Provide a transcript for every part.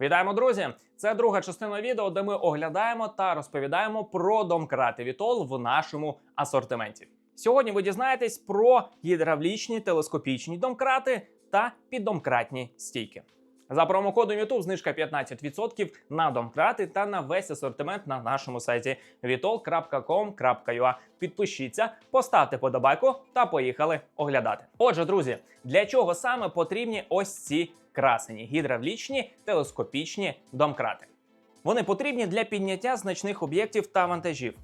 Вітаємо, друзі! Це друга частина відео, де ми оглядаємо та розповідаємо про домкрати Вітол в нашому асортименті. Сьогодні ви дізнаєтесь про гідравлічні телескопічні домкрати та піддомкратні стійки. За промокодом YouTube знижка 15% на домкрати та на весь асортимент на нашому сайті vitol.com.ua. Підпишіться, поставте подобайку та поїхали оглядати. Отже, друзі, для чого саме потрібні ось ці красені гідравлічні телескопічні домкрати? Вони потрібні для підняття значних об'єктів та вантажів.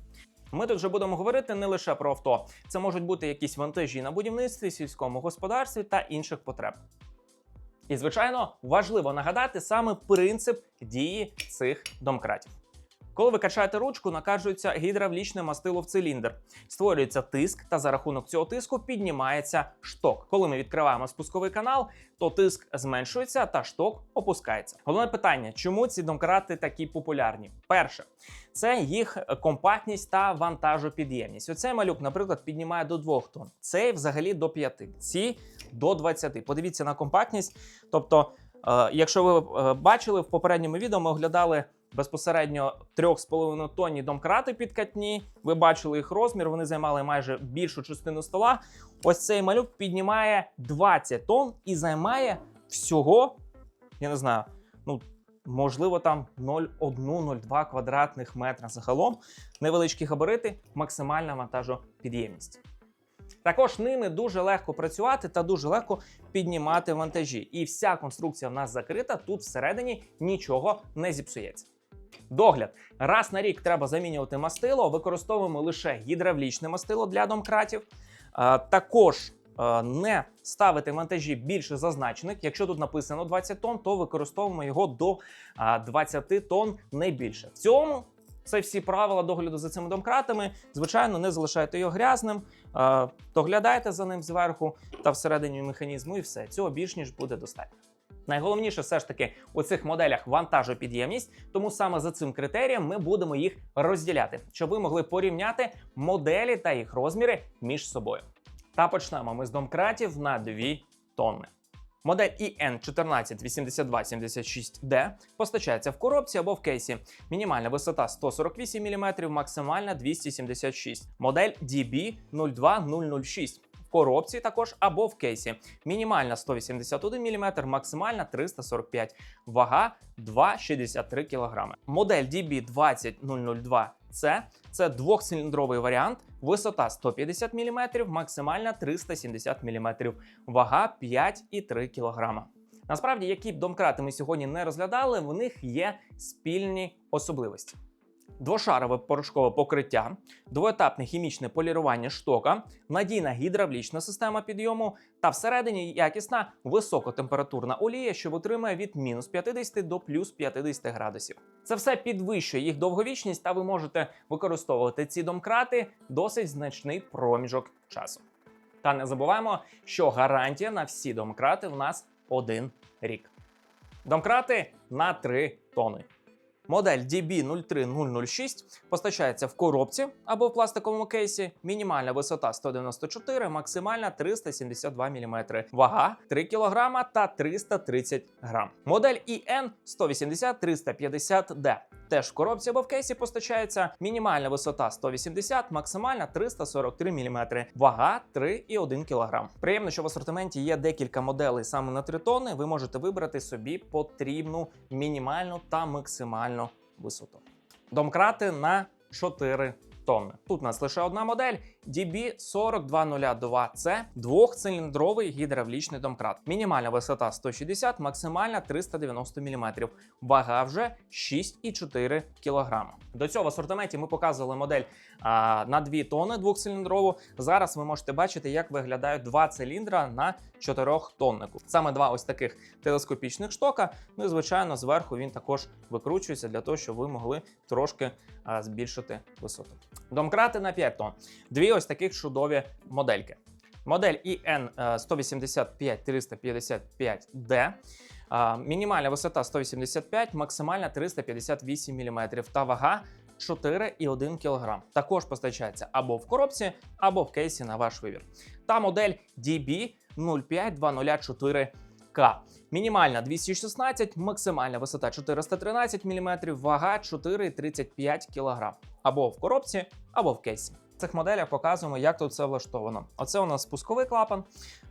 Ми тут вже будемо говорити не лише про авто. Це можуть бути якісь вантажі на будівництві, сільському господарстві та інших потреб. І, звичайно, важливо нагадати саме принцип дії цих домкратів. Коли ви качаєте ручку, накаджується гідравлічне мастило в циліндр, створюється тиск, та за рахунок цього тиску піднімається шток. Коли ми відкриваємо спусковий канал, то тиск зменшується та шток опускається. Головне питання: чому ці домкрати такі популярні? Перше, це їх компактність та вантажопідємність. Оцей малюк, наприклад, піднімає до 2 тонн. Цей взагалі до 5. Ці до 20. Подивіться на компактність. Тобто, е, якщо ви е, бачили в попередньому відео, ми оглядали безпосередньо 3,5 тонні домкрати підкатні. Ви бачили їх розмір, вони займали майже більшу частину стола. Ось цей малюк піднімає 20 тонн і займає всього, я не знаю, ну. Можливо, там 0,1-0,2 квадратних метра загалом. Невеличкі габарити, максимальна вантажопідємність. Також ними дуже легко працювати та дуже легко піднімати вантажі. І вся конструкція в нас закрита, тут всередині нічого не зіпсується. Догляд. Раз на рік треба замінювати мастило, використовуємо лише гідравлічне мастило для домкратів. Також не ставити вантажі більше зазначених. Якщо тут написано 20 тонн, то використовуємо його до 20 тонн не більше. В цьому це всі правила догляду за цими домкратами. Звичайно, не залишайте його грязним, доглядайте за ним зверху та всередині механізму, і все. Цього більш ніж буде достатньо. Найголовніше все ж таки у цих моделях вантажопідємність, тому саме за цим критерієм ми будемо їх розділяти, щоб ви могли порівняти моделі та їх розміри між собою. Та почнемо ми з домкратів на 2 тонни. Модель EN148276D постачається в коробці або в кейсі. Мінімальна висота 148 мм, максимальна 276 Модель DB02006 в коробці також або в кейсі. Мінімальна 181 мм, максимальна 345 Вага 2,63 кг. Модель DB20002C це двохциліндровий варіант, висота 150 мм, максимальна 370 мм, вага 5,3 кг. Насправді, які б домкрати ми сьогодні не розглядали, в них є спільні особливості. Двошарове порошкове покриття, двоетапне хімічне полірування штока, надійна гідравлічна система підйому та всередині якісна високотемпературна олія, що витримує від мінус 50 до плюс 50 градусів. Це все підвищує їх довговічність, та ви можете використовувати ці домкрати досить значний проміжок часу. Та не забуваємо, що гарантія на всі домкрати в нас один рік. Домкрати на 3 тони. Модель DB03006 постачається в коробці або в пластиковому кейсі. Мінімальна висота 194, максимальна 372 мм, вага 3 кг та 330 г. Модель EN 180-350D. Теж в коробці або в кейсі постачається мінімальна висота 180, максимальна 343 мм, вага 3,1 кг. Приємно, що в асортименті є декілька моделей саме на 3 тонни. Ви можете вибрати собі потрібну мінімальну та максимальну висоту. Домкрати на 4 тонни. Тут у нас лише одна модель DB4202 це двохциліндровий гідравлічний домкрат. Мінімальна висота 160, максимальна 390 мм. Вага вже 6,4 кг. До цього в асортименті ми показували модель а, на 2 тонни двохциліндрову. Зараз ви можете бачити, як виглядають два циліндра на 4 тоннику. Саме два ось таких телескопічних штока. Ну і звичайно, зверху він також викручується для того, щоб ви могли трошки а, збільшити висоту. Домкрати на 5 тонн. Дві ось таких чудові модельки. Модель EN 185-355D. Мінімальна висота 185, максимальна 358 мм та вага 4,1 кг. Також постачається або в коробці, або в кейсі на ваш вибір. Та модель DB 05204 К. Мінімальна 216, максимальна висота 413 мм, вага 4,35 кг. Або в коробці, або в кейсі. В цих моделях показуємо, як тут все влаштовано. Оце у нас спусковий клапан.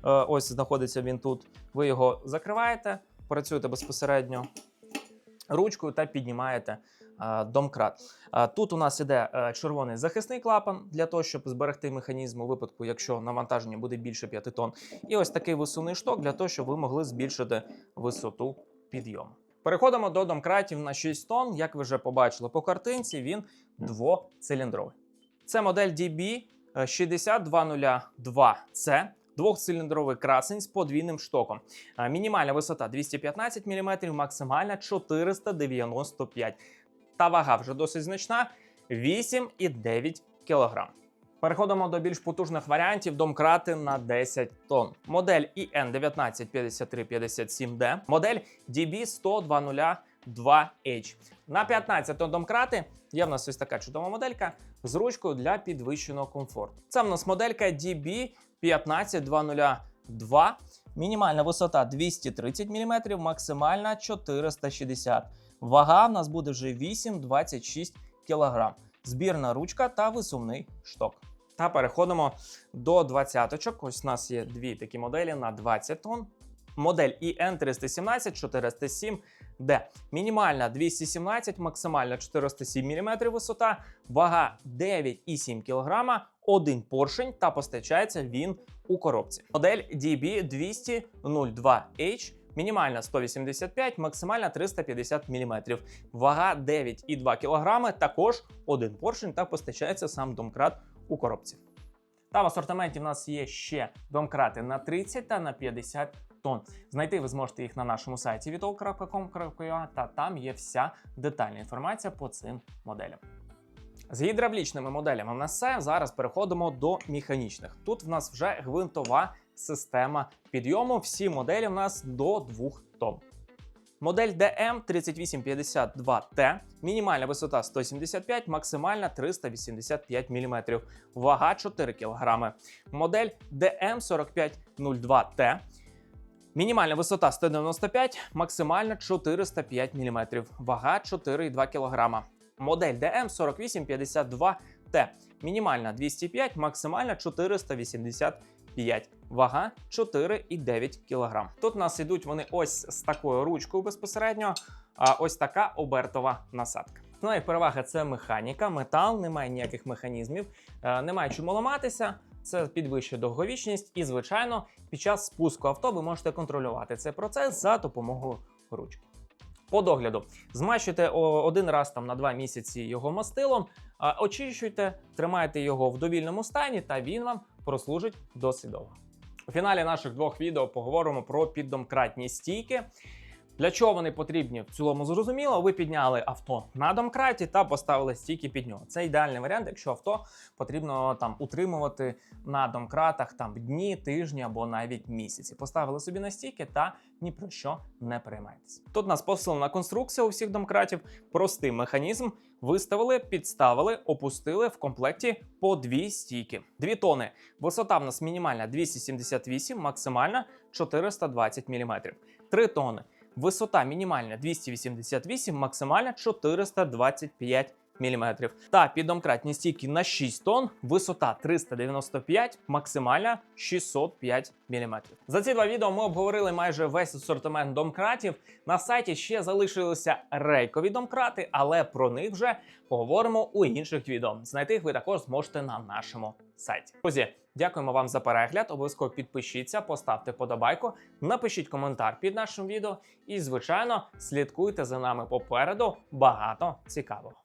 Е, Ось знаходиться він тут. Ви його закриваєте, працюєте безпосередньо ручкою та піднімаєте е, домкрат. Е, Тут у нас іде е, червоний захисний клапан для того, щоб зберегти механізм у випадку, якщо навантаження буде більше 5 тонн. І ось такий висувний шток для того, щоб ви могли збільшити висоту підйому. Переходимо до домкратів на 6 тонн. Як ви вже побачили по картинці, він двоциліндровий. Це модель DB 60202C. Двохциліндровий красень з подвійним штоком. А, Мінімальна висота 215 мм, максимальна 495 Та вага вже досить значна 8,9 кг. Переходимо до більш потужних варіантів домкрати на 10 тонн. Модель IN195357D, модель DB1002H. На 15 тонн домкрати є в нас ось така чудова моделька з ручкою для підвищеного комфорту. Це в нас моделька DB 15202. Мінімальна висота 230 мм, максимальна 460 Вага в нас буде вже 8,26 кг. Збірна ручка та висувний шток. Та переходимо до двадцяточок. Ось у нас є дві такі моделі на 20 тонн. Модель IN 317 407 D. Мінімальна 217, максимальна 407 мм висота, вага 9,7 кг, один поршень та постачається він у коробці. Модель DB 202H. Мінімальна 185, максимальна 350 мм. Вага 9,2 кг, також один поршень та постачається сам домкрат у коробці. Та в асортименті в нас є ще домкрати на 30 та на 50 тонн. Знайти ви зможете їх на нашому сайті vitol.com.ua та там є вся детальна інформація по цим моделям. З гідравлічними моделями в нас все. Зараз переходимо до механічних. Тут в нас вже гвинтова система підйому. Всі моделі в нас до 2 тонн. Модель DM3852T, мінімальна висота 175, максимальна 385 мм, вага 4 кг. Модель DM4502T, мінімальна висота 195, максимальна 405 мм, вага 4,2 кг. Модель DM4852T, мінімальна 205, максимальна 485 Вага 4,9 кг. Тут у нас ідуть вони ось з такою ручкою безпосередньо, а ось така обертова насадка. Ну і перевага це механіка, метал, немає ніяких механізмів, е, немає чому ламатися. Це підвищує довговічність, і, звичайно, під час спуску авто ви можете контролювати цей процес за допомогою ручки. По догляду, змащуйте один раз там на два місяці його мастилом, очищуйте, тримайте його в довільному стані, та він вам прослужить досить довго. У фіналі наших двох відео поговоримо про піддомкратні стійки. Для чого вони потрібні в цілому зрозуміло. Ви підняли авто на домкраті та поставили стійки під нього. Це ідеальний варіант, якщо авто потрібно там утримувати на домкратах там дні, тижні або навіть місяці. Поставили собі на стійки та ні про що не переймайтесь. Тут у нас посилена конструкція у всіх домкратів, простий механізм. Виставили, підставили, опустили в комплекті по дві стійки. Дві тони. Висота в нас мінімальна 278, максимальна 420 мм. Три тони. Висота мінімальна 288, максимальна 425 мм. Та піддомкратні стійки на 6 тонн, висота 395, максимальна 605 мм. За ці два відео ми обговорили майже весь асортимент домкратів. На сайті ще залишилися рейкові домкрати, але про них вже поговоримо у інших відео. Знайти їх ви також зможете на нашому сайті. Друзі, дякуємо вам за перегляд. Обов'язково підпишіться, поставте подобайку, напишіть коментар під нашим відео і, звичайно, слідкуйте за нами попереду багато цікавого.